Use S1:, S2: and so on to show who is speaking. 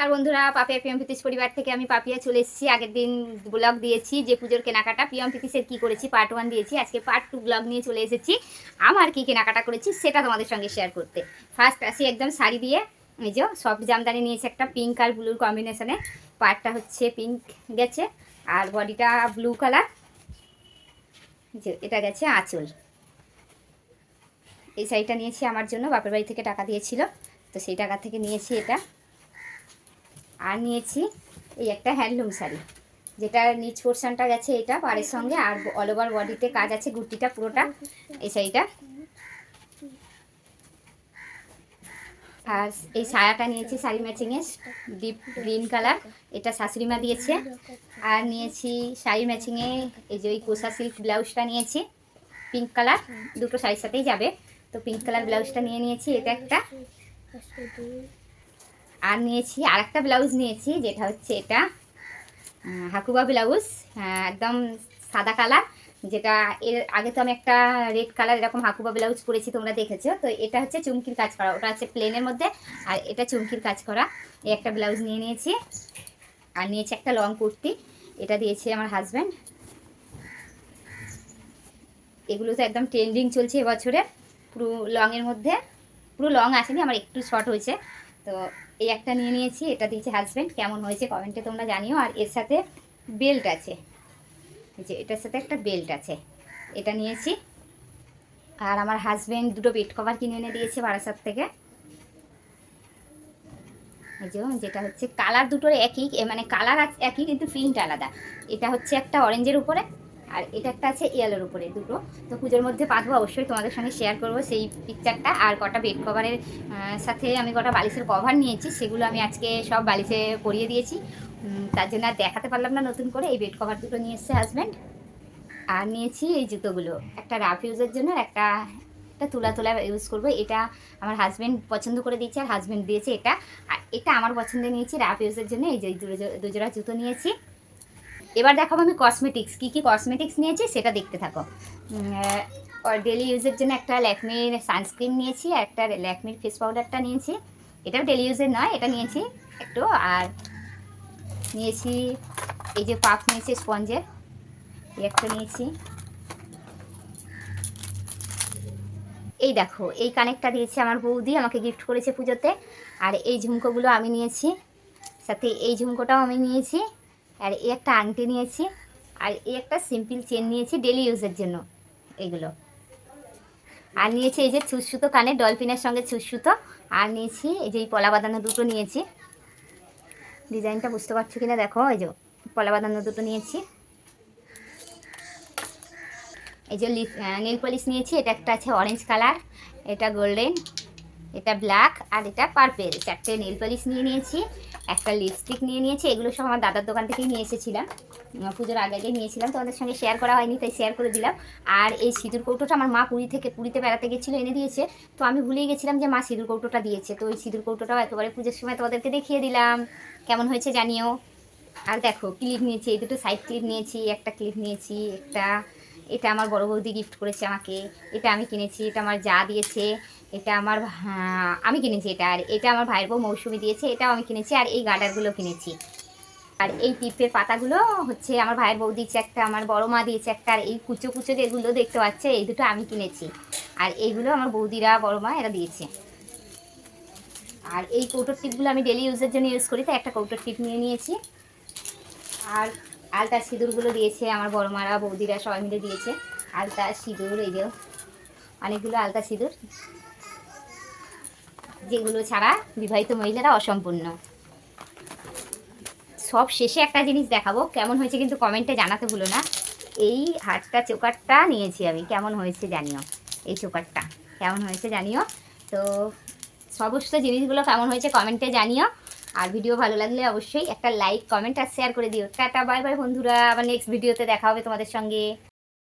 S1: নমস্কার বন্ধুরা, পাপিয়া পিয়ম প্রীতিশ পরিবার থেকে আমি পাপিয়া চলে এসেছি। আগের দিন ব্লগ দিয়েছি, যে পুজোর কেনাকাটা। পিয়ম প্রীতিশের কী করেছি পার্ট ওয়ান দিয়েছি। আজকে পার্ট টু ব্লগ নিয়ে চলে এসেছি। আমার কী কেনাকাটা করেছি, সেটা তোমাদের সঙ্গে শেয়ার করতে। ফার্স্ট আসি একদম শাড়ি দিয়ে। এই যে সব জামদানি নিয়েছি একটা পিঙ্ক আর ব্লুর কম্বিনেশনে পার্টটা হচ্ছে পিঙ্ক গেছে, আর বডিটা ব্লু কালার যে, এটা গেছে আঁচল। এই শাড়িটা নিয়েছি আমার জন্য, বাপের বাড়ি থেকে টাকা দিয়েছিল। তো সেই টাকা থেকে নিয়েছি এটা। আর নিয়েছি এই একটা হ্যান্ডলুম শাড়ি, যেটা নিচ পোর্শনটা গেছে এটা পাড়ের সঙ্গে, আর অল ওভার বডিতে কাজ আছে, গুটিটা পুরোটা, এই শাড়িটা। আর এই সায়াটা নিয়েছি শাড়ি ম্যাচিংয়ে ডিপ গ্রিন কালার এটা শাশুড়িমা দিয়েছে। আর নিয়েছি শাড়ি ম্যাচিংয়ে এই যে ওই কোষা সিল্ক ব্লাউজটা নিয়েছি পিঙ্ক কালার দুটো শাড়ির সাথেই যাবে। তো পিঙ্ক কালার ব্লাউজটা নিয়ে নিয়েছি, এটা একটা। আর নিয়েছি আর একটা ব্লাউজ নিয়েছি, যেটা হচ্ছে এটা হাকুবা ব্লাউজ একদম সাদা কালার যেটা এর আগে তো আমি একটা রেড কালার এরকম হাকুবা ব্লাউজ পরেছি, তোমরা দেখেছ। তো এটা হচ্ছে চুমকির কাজ করা, ওটা হচ্ছে প্লেনের মধ্যে, আর এটা চুমকির কাজ করা। এই একটা ব্লাউজ নিয়ে নিয়েছি, আর নিয়েছি একটা লং কুর্তি, এটা দিয়েছে আমার হাজব্যান্ড এগুলো তো একদম ট্রেন্ডিং চলছে এবছরে, পুরো লংয়ের মধ্যে, পুরো লং আসেনি, আমার একটু শর্ট হয়েছে। তো এই একটা নিয়ে নিয়েছি, এটা দিয়েছে হাজব্যান্ড কেমন হয়েছে কমেন্টে তোমরা জানিও। আর এর সাথে বেল্ট আছে। যে এটার সাথে একটা বেল্ট আছে। এটা নিয়েছি। আর আমার হাজব্যান্ড দুটো বেড কভার কিনে এনে দিয়েছে বারাসাত থেকে। এই যে, যেটা হচ্ছে কালার দুটোর একই মানে কালার একই, কিন্তু প্রিন্ট আলাদা। এটা হচ্ছে একটা অরেঞ্জের উপরে। আর এটা একটা আছে ইয়েলোর উপরে দুটো। তো পুজোর মধ্যে পাতবো অবশ্যই, তোমাদের সঙ্গে শেয়ার করব সেই পিকচারটা আর কটা বেড কভারের সাথে আমি কটা বালিশের কভার নিয়েছি, সেগুলো আমি আজকে সব বালিশে পরিয়ে দিয়েছি। তার জন্য আর দেখাতে পারলাম না নতুন করে, এই বেড কভার দুটো নিয়ে এসছে হাজব্যান্ড আর নিয়েছি এই জুতোগুলো, একটা রাফ ইউজের জন্য একটা একটা তুলা তোলা ইউজ করব। এটা আমার হাজব্যান্ড পছন্দ করে দিয়েছে আর হাজব্যান্ড দিয়েছে এটা। আর এটা আমার পছন্দে নিয়েছি রাফ ইউজের জন্য। এই যে দুজো- দুজোড়া জুতো নিয়েছি। এবার দেখাবো আমি কসমেটিক্স কী কী কসমেটিক্স নিয়েছি সেটা দেখতে থাকো। ডেলি ইউজের জন্য একটা ল্যাকমির সানস্ক্রিন নিয়েছি আর একটা ল্যাকমির ফেস পাউডারটা নিয়েছি। এটাও ডেলি ইউজের নয়, এটা নিয়েছি একটু, আর নিয়েছি এই যে পাফ নিয়েছি স্পঞ্জের একটা নিয়েছি। এই দেখো, এই কানেকটা দিয়েছে আমার বৌদি, আমাকে গিফট করেছে পুজোতে, আর এই ঝুমকোগুলো আমি নিয়েছি, সাথে এই ঝুমকোটাও আমি নিয়েছি। আর এই একটা আংটি নিয়েছি, আর এই একটা সিম্পল চেন নিয়েছি ডেলি ইউজের জন্য এইগুলো আর নিয়েছি এই যে ছুসুতো কানে ডলফিনের সঙ্গে ছুসুতো আর নিয়েছি এই যে এই পলা বাঁধানো দুটো নিয়েছি। ডিজাইনটা বুঝতে পারছ কিনা দেখো, এই যে পলা বাঁধানো দুটো নিয়েছি। এই যে লিপ নেল পলিশ নিয়েছি, এটা একটা আছে অরেঞ্জ কালার এটা গোল্ডেন এটা ব্ল্যাক আর এটা পার্পেল চারটে নেল পলিশ নিয়ে নিয়েছি। একটা লিপস্টিক নিয়ে নিয়েছি, এগুলো সব আমার দাদার দোকান থেকেই নিয়ে এসেছিলাম। পুজোর আগে আগে নিয়েছিলাম তোমাদের সঙ্গে শেয়ার করা হয়নি, তাই শেয়ার করে দিলাম। আর এই সিঁদুর কৌটোটা আমার মা পুরী থেকে, পুরীতে বেড়াতে গেছিল, এনে দিয়েছে। তো আমি ভুলেই গেছিলাম যে মা সিঁদুর কৌটোটা দিয়েছে। তো ওই সিঁদুর কৌটোটাও একেবারে পুজোর সময় তোমাদেরকে দেখিয়ে দিলাম। কেমন হয়েছে জানিও? আর দেখো ক্লিপ নিয়েছি, এই দুটো সাইড ক্লিপ নিয়েছি, একটা ক্লিপ নিয়েছি, একটা এটা আমার বড় বৌদি গিফট করেছে আমাকে, এটা আমি কিনেছি, এটা আমার যা দিয়েছে, এটা আমার আমি কিনেছি এটা, আর এটা আমার ভাইয়ের বউ মৌসুমি দিয়েছে, এটাও আমি কিনেছি, আর এই গার্ডারগুলো কিনেছি। আর এই টিপের পাতাগুলো হচ্ছে আমার ভাইয়ের বউ দিয়েছে একটা, আমার বড় মা দিয়েছে একটা, আর এই কুচো কুচো যেগুলো দেখতে পাচ্ছে, এই দুটো আমি কিনেছি। আর এইগুলো আমার বৌদিরা, বড় মা, এরা দিয়েছে। আর এই কৌটোর টিপগুলো আমি ডেলি ইউজের জন্য ইউজ করি, তাই একটা কৌটোর টিপ নিয়ে নিয়েছি। আর আলতা সিঁদুরগুলো দিয়েছে, আমার বড় মারা বৌদিরা সবাই মিলে দিয়েছে আলতা সিঁদুর, এই যে অনেকগুলো আলতা সিঁদুর, যেগুলো ছাড়া বিবাহিত মহিলারা অসম্পূর্ণ। সব শেষে একটা জিনিস দেখাবো, কেমন হয়েছে কিন্তু কমেন্টে জানাতে ভুলো না। এই হাটটা চোকারটা নিয়েছি আমি, কেমন হয়েছে জানিও, এই চোকারটা, কেমন হয়েছে জানিও। তো সমস্ত জিনিসগুলো কেমন হয়েছে কমেন্টে জানিও। আর ভিডিও ভালো লাগলে অবশ্যই একটা লাইক কমেন্ট আর শেয়ার করে দিও। টাটা বাই বাই বন্ধুরা। আবার নেক্সট ভিডিওতে দেখা হবে তোমাদের সঙ্গে।